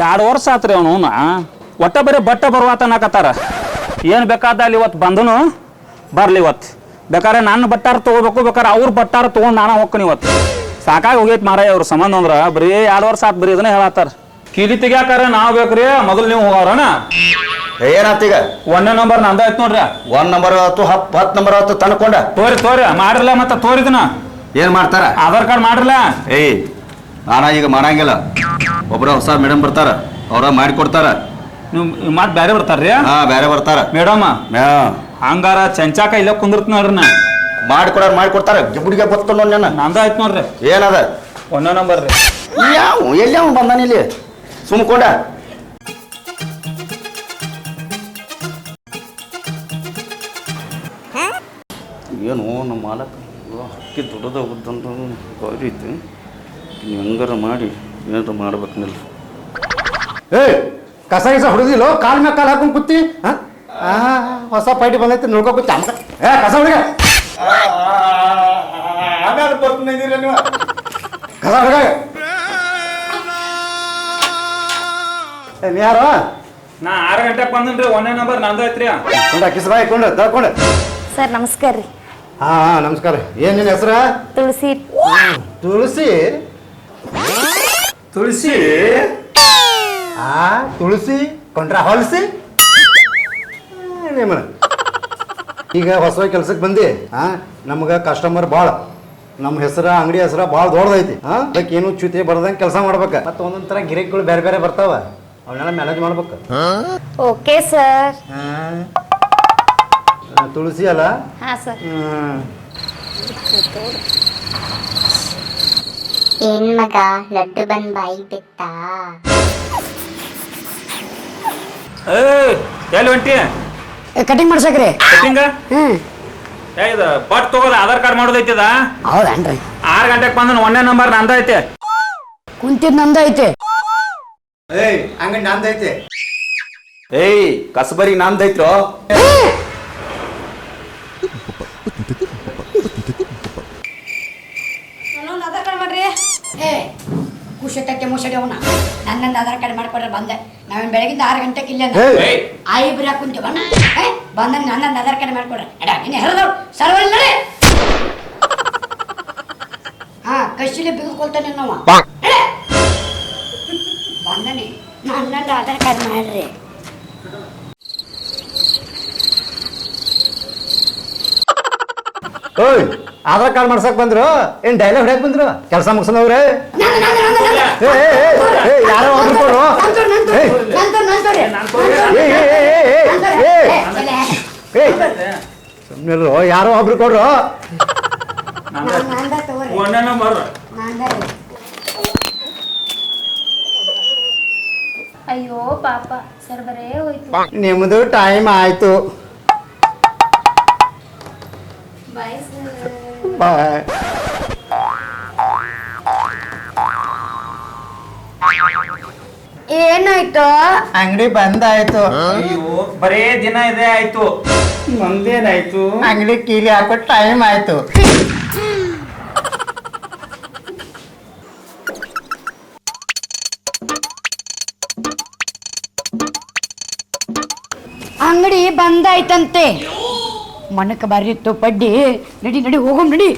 ಎರಡು ವರ್ಷ ಆತ್ರಿ ಅವನು ಒಟ್ಟ ಬರೀ ಬಟ್ಟೆ ಬರುವಾತ ನಾಕತ್ತಾರ ಏನು ಬೇಕಾದ ಅಲ್ಲಿ ಇವತ್ತು ಬಂದನು? ಬರಲಿ ಇವತ್ತು. ಬೇಕಾದ್ರೆ ನನ್ನ ಬಟ್ಟಾರ ತೊಗೋಬೇಕು ಬೇಕಾದ್ರೆ ಅವ್ರ ಬಟ್ಟಾರ ತೊಗೊಂಡು ನಾನು ಹೋಗ್ತೀನಿ ಇವತ್ತು. ಸಾಕಾಗಿ ಹೋಗೈತೆ ಮಾರಾಯ ಅವ್ರ ಸಂಬಂಧ ಅಂದ್ರೆ. ಬರೀ ಎರಡು ವರ್ಷ ಆತು ಬರೀ ಇದನ್ನೇ ಹೇಳತ್ತಾರ. ಕಿಲಿ ತೆಗಿಯಾಕಾರ ನಾವು ಬೇಕ್ರಿ ಮೊದಲು ನೀವು ಹೋಗೋರಣ ಏನಾತೀಗ ಒಂದನೇ ನಂಬರ್ ನಂದ ಆಯ್ತು ನೋಡ್ರಿ. ಒಂದ್ ನಂಬರ್ ಆತು ಹತ್ತು ಹತ್ತು ನಂಬರ್ ಆತು ತನ್ಕೊಂಡ. ತೋರಿ ತೋರಿ. ಮಾಡಿರ್ಲ ಮತ್ತೆ ತೋರಿದನ. ಏನ್ ಮಾಡ್ತಾರ? ಆಧಾರ್ ಕಾರ್ಡ್ ಮಾಡಿರ್ಲ? ಏಯ್ ನಾನ ಈಗ ಮಾಡಂಗಿಲ್ಲ. ಒಬ್ಬರ ಹೊಸ ಮೇಡಮ್ ಬರ್ತಾರ ಅವ್ರ ಮಾಡಿಕೊಡ್ತಾರ ನೀವು ಮತ್ತೆ ಬೇರೆ ಬರ್ತಾರ್ರಿ? ಹಾ ಬೇರೆ ಬರ್ತಾರ. ಮೇಡಮ್ ಹಾ. ಹಂಗಾರ ಚಂಚಾಕ ಇಲ್ಲ ಕುಂದಿರ್ತ ನೋಡ್ರಿ ನಾ. ಮಾಡಿ ಮಾಡಿಕೊಡ್ತಾರ ಗಿಬ್ಬುಡಿಗೆ ಬತ್ತು ನನ್ನ. ನಂದ ಆಯ್ತು ನೋಡ್ರಿ. ಏನದ? ಒಂದೋ ನಂಬರ್ ರೀ. ಯಾವ ಎಲ್ಲಿ ಅವ್ನು ಬಂದಾನ ಇಲ್ಲಿ? ಸುಮ್ಕೊಂಡ ಏನು ನಮ್ಮ ಮಾಲಕ? ಅಕ್ಕಿ ಹಕ್ಕಿ ದೊಡ್ಡದ ಗೌರಿ ಐತಿ. ಇನ್ನು ಹೆಂಗಾರ ಮಾಡಿ ಏನಾರ ಮಾಡ್ಬೇಕನ್ನಿಲ್ಲ ಏ ಕಸ ಗಿಸ ಹೊಡೆದಿಲ್ಲ? ಕಾಲ್ ಮ್ಯಾಗ ಕಾಲ್ ಹಾಕೊಂಡ್ ಕೂತಿ ಹಾ? ಆ, ಹೊಸ ಪೈಟಿ ಬಂದೈತಿ ನೋಡ್ಕೊ ಕೂತಿ ಅಂತ ಏ ಕಸ ಹುಡುಗ. ಆಮೇಲೆ ಬರ್ತೀನಿ ನೀವು. ಕಸ ಹುಡುಗ. ಏ ನೀ ಯಾರು? ನಾ ಆರು ಗಂಟೆಗೆ ಬಂದನ್ರಿ ಒಂದೇ ನಂಬರ್ ನಂದು ಐತ್ರಿ. ಕೊಂಡ ಕಿಸ್ ಬಾಯಿ ಕೊಂಡು ತಕೊಂಡ ಸರ್ ನಮಸ್ಕಾರ ರೀ ಹಾ ಹಾ ನಮಸ್ಕಾರ. ಏನ್ ನಿನ್ನ ಹೆಸರ? ತುಳಸಿ. ತುಳಸಿ? ತುಳಸಿ. ಆ ತುಳಸಿ ಕೊಂಡ್ರ ಹೊಲಸಿ. ನೇಮನ ಈಗ ಹೊಸ ಕೆಲ್ಸಕ್ಕೆ ಬಂದಿ ಹಾ ನಮ್ಗೆ ಕಸ್ಟಮರ್ ಭಾಳ ನಮ್ಮ ಹೆಸರ ಅಂಗಡಿ ಹೆಸರ ಭಾಳ ದೊಡ್ಡದೈತಿ. ಹಾ ಅದಕ್ಕೆ ಏನು ಚ್ಯುತಿ ಬರ್ದಂಗೆ ಕೆಲಸ ಮಾಡ್ಬೇಕು. ಮತ್ತೆ ಒಂದೊಂದ್ ಥರ ಗಿರಾಕಿಗಳು ಬೇರೆ ಬೇರೆ ಬರ್ತಾವ. ಅವನ್ನೆಲ್ಲ ಮ್ಯಾನೇಜ್ ಮಾಡ್ಬೇಕು. Okay sir. ಆ, ತುಳಸಿ ಅಲ್ಲ? ಹಾ ಸರ್ ಹ್ಮ್. ಏನ್ ಮಗ ಲಡ್ಡು ಬಂದ್ ಬಾಯಿಗೆ ಬಿತ್ತಾ? ಏ ಎಲ್ಲಿ ಹೊಂಟಿ ಕಟಿಂಗ್ ಮಾಡ್ಸಕ್ರಿ. ಕಟಿಂಗ್? ಹ್ಮ್. ಏ ಇದು ಬಟ್ ತಗೋದ ಆಧಾರ್ ಕಾರ್ಡ್ ಮಾಡೋದೈತಿದ? ಹೌದನ್ರಿ. ಆರು ಗಂಟೆಗೆ ಬಂದ ಒಂದೇ ನಂಬರ್ ನಂದ ಐತೆ ಕುಂತಿದ್ ನಂದ ಐತೆ ಏಯ್ ಅಂಗಡಿ ಐತೆ ಏಯ್ ಕಸಬರಿ ನಂದೈತ್ರೋ ಆಧಾರ್ ಕಾರ್ಡ್ ಮಾಡ್ರಿ ಏ ಕುಶತಕ್ಕೆ ಮುಸಡಿ ಅವನ. ನನ್ನನ್ನು ಆಧಾರ್ ಕಾರ್ಡ್ ಮಾಡ್ಕೊಡ್ರೆ ಬಂದೆ. ನಾವೇನ್ ಬೆಳಗಿಂದ ಆರು ಗಂಟೆಗೆ ಇಲ್ಲ ಆಯಿ ಕುಂತೀವಣ್ಣ ಏ ಬಂದ ನನ್ನೊಂದು ಆಧಾರ್ ಕಾರ್ಡ್ ಮಾಡ್ಕೊಡ್ರೆ. ಎಡ ನೀನು ಹೆರದವ್ ಸರ್ವರ್ ಇಲ್ಲ ಹಾ ಕಶಿಲಿ ಬಿಗಿದ್ಕೊಳ್ತಾನೆ ನಾವು ಬಂದನಿ. ನನ್ನೊಂದು ಆಧಾರ್ ಕಾರ್ಡ್ ಮಾಡ್ರಿ. ಓಯ್ ಆಧಾರ್ ಕಾರ್ಡ್ ಮಾಡ್ಸಕ್ ಬಂದ್ರು ಏನ್ ಡೈಲಾಗ್ ಹೇಗ್ ಬಂದ್ರು? ಕೆಲಸ ಏ, ಯಾರೋ ಒಬ್ರು ಕೊಡು. ನಂದು, ನಂದು, ಏಯ್. ನಂದು, ನಂದು ರೀ. ಏ, ಏ, ಏ, ಏ, ಏ, ಏ, ನಂದು, ಏ, ಏಯ್. ಸುಮ್ನಿರು ಯಾರೋ ಒಬ್ರು ಕೊಡ್ರು. ಅಯ್ಯೋ ಪಾಪ. ಸರ್ ಬರೇ ಹೋಯ್ತು. ನಿಮ್ದು ಟೈಮ್ ಆಯ್ತು. ಬಾಯ್. ಏನಾಯ್ತು? ಅಂಗಡಿ ಬಂದಾಯ್ತು. ಅಯ್ಯೋ ಬರೇ ದಿನ ಇದೇ ಆಯ್ತು. ನಂದೇನಾಯ್ತು ಅಂಗಡಿ ಕೀಲಿ ಹಾಕೋ ಟೈಮ್ ಆಯ್ತು. ಅಂಗಡಿ ಬಂದಾಯ್ತಂತೆ. ಮನಕ್ಕೆ ಬರಿತ್ತು ಪಡ್ಡಿ. ನಡಿ ನಡಿ ಹೋಗೋಮ್ ನಡಿ.